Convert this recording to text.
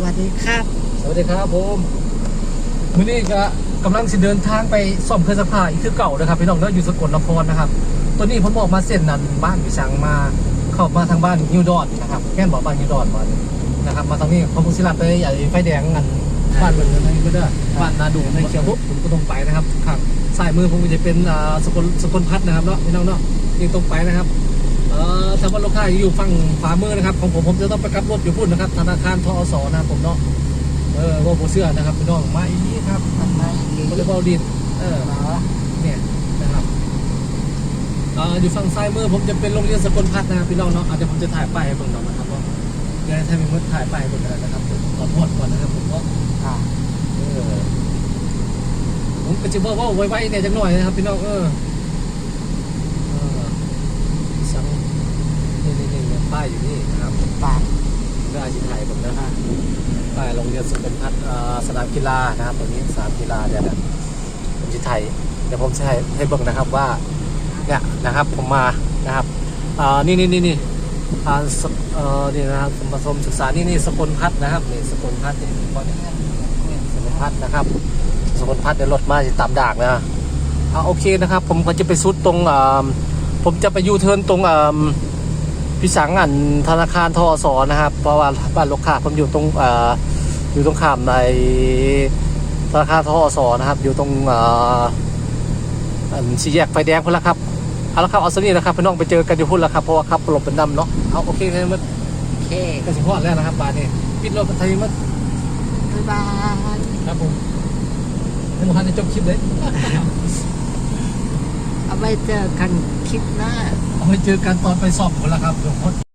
วัสดีครับสวัสดีครับผมมื้อนี้ก็กำลังสิเดินทางไปซ่อมเครื่องซักผ้าอีกคือเก่านะครับพี่น้องเนาะอยู่สกลนครนะครับ ตัวนี้ผมบอกมาเส้นนั้นบ้านพี่สังมาเข้ามาทางบ้านฮิวดอนนะครับแม่นบอกบ้านฮิวดอนมานะครับ มาทางนี้ผมพุสิลัดไปใหญ่ไฟแดงกันบ้านเมืองอะไรก็ได้บ้านนาดูในเขียวปุ๊บผมก็ต้องไปนะครับข้างซ้ายมือผมจะเป็นสกลสกลพัฒน์นะครับเนาะพี่น้องเนาะยิงตรงไปนะครับ เอ่อถ้าว่าลูกค้าอยู่ฝั่งขวามือนะครับ ของผมผมจะต้องไปกลับรถอยู่พุ่นนะครับ ธนาคารทอสนะครับผมเนาะ เออว่าผมเชื่อนะครับพี่น้องมาอีนี้ครับทำไมดีบริบอลดินเออเหรอเนี่ยนะครับเอ่ออยู่ฝั่งซ้ายมือผมจะเป็นโรงเรียนสกลพัฒน์นะครับพี่น้องเนาะอาจจะเดี๋ยวผมจะถ่ายป้ายให้เบิ่งหน่อยนะครับว่าเดี๋ยวให้ท่านมีมือถ่ายป้ายให้เบิ่งกันนะครับผมขอโทษก่อนนะครับผมก็อ่าเออผมก็จะบอกว่าไว้ๆเนี่ยจังหน่อยนะครับพี่น้องเออเออสังนี่นี่นี่ ป้ายอยู่นี่นะครับปากก็อาชีพไทยผมนะฮะป้ายโรงเรียนสุขพัฒน์เอ่อสนามกีฬานะครับตรงนี้สนามกีฬาเนี่ยนะอาชีพไทยเดี๋ยวผมจะให้ให้เบิ่งนะครับว่าเนี่ยนะครับผมมานะครับอ่านี่นี่นี่นี่อ่าสเอ่อนี่นะครับสมสมศึกษานี่นี่สกลพัฒน์นะครับนี่สกลพัฒน์นี่บอลนี่นี่สกลพัฒน์นะครับสกลพัฒน์เดี๋ยวรถมาจะตามด่างนะอ่าโอเคนะครับ ผมก็จะไปซุดตรงอ่าผมจะไปยูเทิร์นตรงอ่า พี่สังอันธนาคารทอสอนะครับเพราะว่าบ้านลูกค้าผมอยู่ตรงเอ่ออยู่ตรงข้ามในธนาคารทอสอนะครับ อยู่ตรงเอ่ออันสี่แยกไฟแดงพุ่นละครับเอาละครับเอาสนี่นะครับพี่น้องไปเจอกันอยู่พุ่นละครับเพราะว่าขับหลบเป็นดำเนาะเอาโอเคเลยมันโอเคกระสิพอดแล้วนะครับบาทนี้ปิดรถกันไทยมันบ๊ายบายครับผมให้หมูฮันจะจบคลิปเลย เอาไว้เจอกันคลิปหน้า เอาไปเจอกันตอนไปสอบหัวละครับทุกคน